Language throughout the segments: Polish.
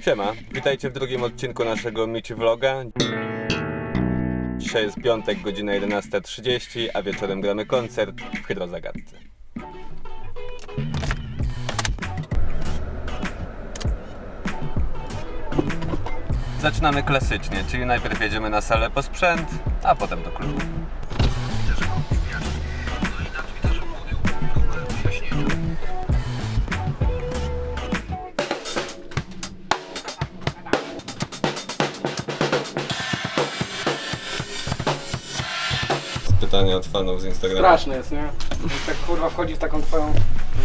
Siema, witajcie w drugim odcinku naszego Mici Vloga. Dzisiaj jest piątek, godzina 11.30, a wieczorem gramy koncert w Hydrozagadce. Zaczynamy klasycznie, czyli najpierw jedziemy na salę po sprzęt, a potem do klubu. Pytanie od fanów z Instagrama. Straszne jest, nie? Jak tak kurwa wchodzi w taką twoją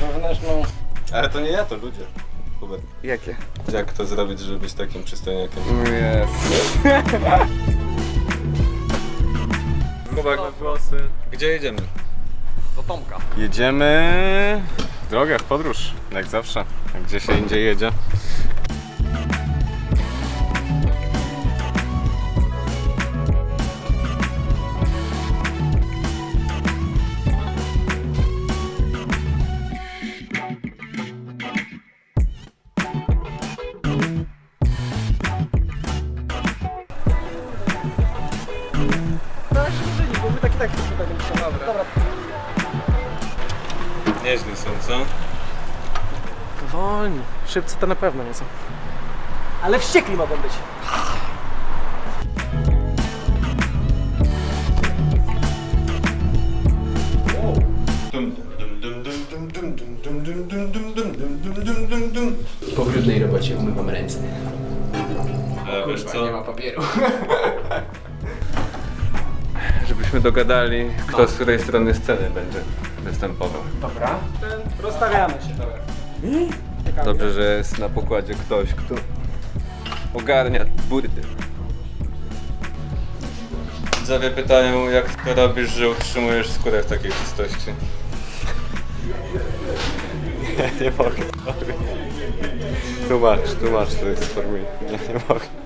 wewnętrzną... Ale to nie ja, to ludzie. Hubert. Jakie? Jak to zrobić, żeby być takim przystojniakiem? Jest. Chłopak na włosy. Gdzie jedziemy? Do Tomka. Jedziemy w drogę, w podróż, jak zawsze. Gdzie się indziej jedzie. Tak i tak tutaj będziemy Dobra. Dobra. Nieźle są, co? Wolni. Szybcy to na pewno nie są. Ale wściekli mogą być. Po brudnej robocie umywam ręce. Ale wiesz co? Nie ma papieru. Żebyśmy dogadali, kto z której strony sceny będzie występował. Dobra. Rozstawiamy się. Dobra. Dobrze, że jest na pokładzie ktoś, kto ogarnia burdy. Widzowie pytają, jak to robisz, że utrzymujesz skórę w takiej czystości. Ja nie mogę. Tłumacz, tłumacz, to jest formuł. Nie, nie mogę.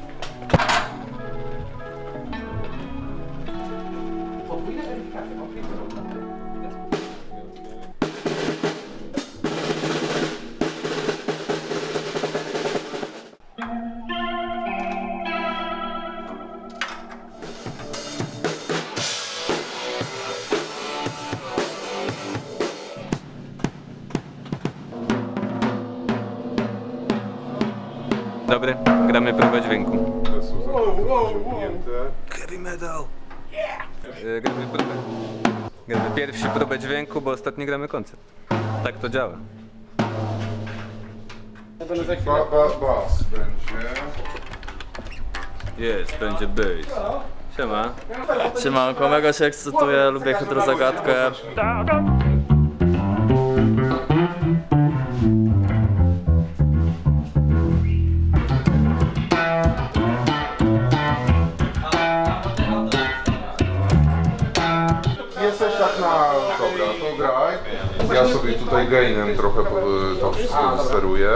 Dobry, gramy próbę dźwięku. Heavy metal! Yeah! Gramy próbę. Gramy pierwsi próbę dźwięku, bo ostatnio gramy koncert. Tak to działa. Ba, ba, bas będzie. Jest, będzie bass. Siema. Siemanko, mega się ekscytuję, lubię hydrozagadkę. Ja sobie tutaj gainem trochę to wszystko steruję.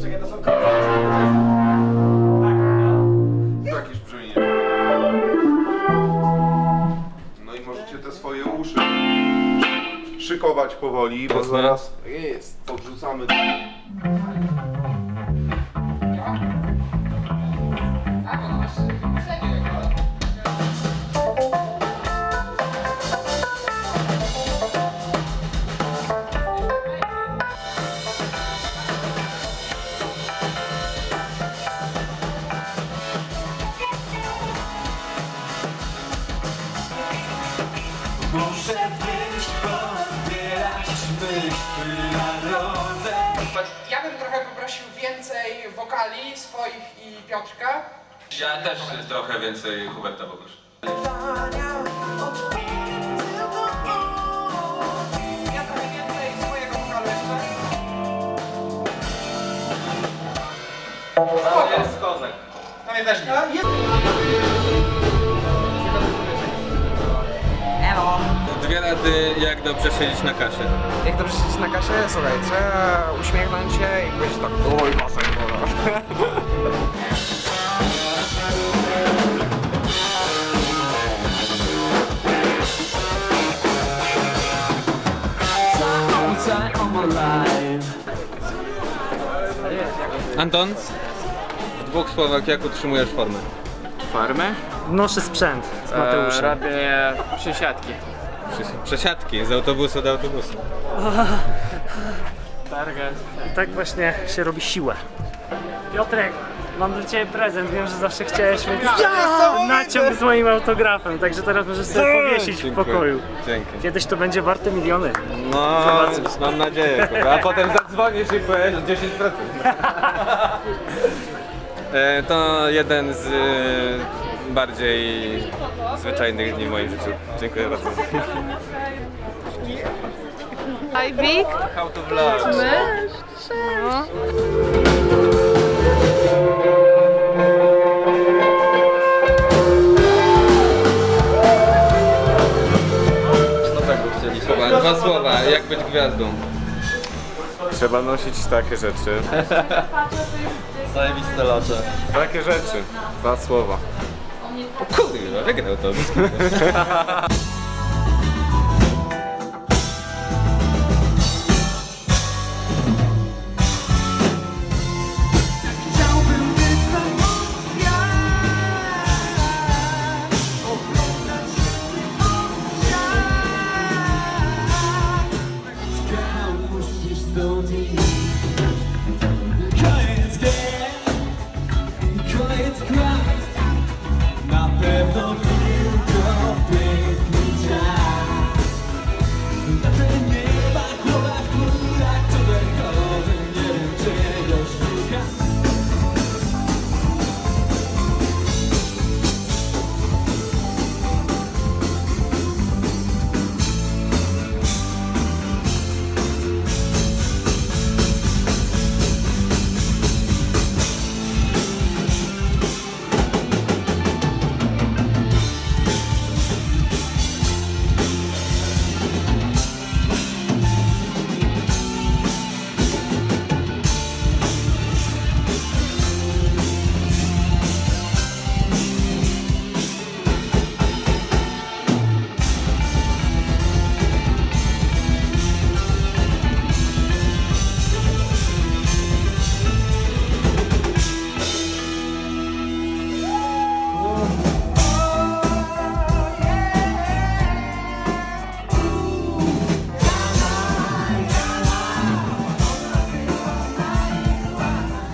Czekaj, to są Jakieś brzmienie. No i możecie te swoje uszy szykować powoli, bo zaraz jest, podrzucamy. Ja poprosił więcej wokali swoich i Piotrka. Ja też trochę więcej Huberta poproszę. Ja trochę więcej swojego wokalu jeszcze. Jest kozak. No mnie też nie dwie rady, jak dobrze siedzieć na kasie. Jak dobrze siedzieć na kasie? Słuchaj, trzeba uśmiechnąć się i powiedzieć tak Oj, masę, Anton, w dwóch słowach jak utrzymujesz formę? Farmę? Noszę sprzęt z Mateuszem. robię przysiadki. Przes- Przesiadki z autobusu do autobusu. I tak właśnie się robi siłę. Piotrek, mam dla Ciebie prezent. Wiem, że zawsze chciałeś mieć naciąg z moim autografem, także teraz możesz sobie powiesić w pokoju. Dzięki. Kiedyś to będzie warte miliony. No, mam nadzieję, kurwa. a potem zadzwonisz i powiesz 10%. E, To jeden z e, bardziej zwyczajnych dni w moim życiu. Dziękuję bardzo. Ivy, How to vlog. my. No. Słowa, dwa słowa, jak być gwiazdą. Trzeba nosić takie rzeczy. Zajebiste locze. Takie rzeczy. Dwa słowa. O kurwa, wygrał to.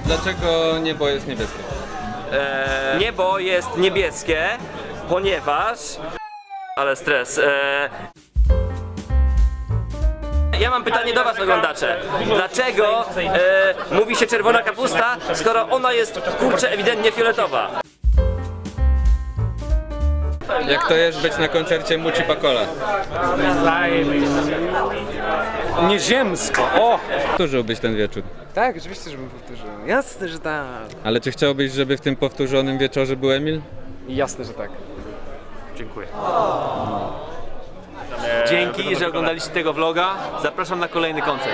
Dlaczego niebo jest niebieskie? E, niebo jest niebieskie, ponieważ. Ale stres. E, ja mam pytanie do Was, oglądacze. Dlaczego e, mówi się czerwona kapusta, skoro ona jest kurczę ewidentnie fioletowa? Jak to jest być na koncercie Muci Pakola? Nieziemsko, o! Powtórzyłbyś ten wieczór. Tak, oczywiście, żebym powtórzył. Jasne, że tak. Ale czy chciałbyś, żeby w tym powtórzonym wieczorze był Emil? Jasne, że tak. Dziękuję. Dzięki, że oglądaliście tego vloga. Zapraszam na kolejny koncert.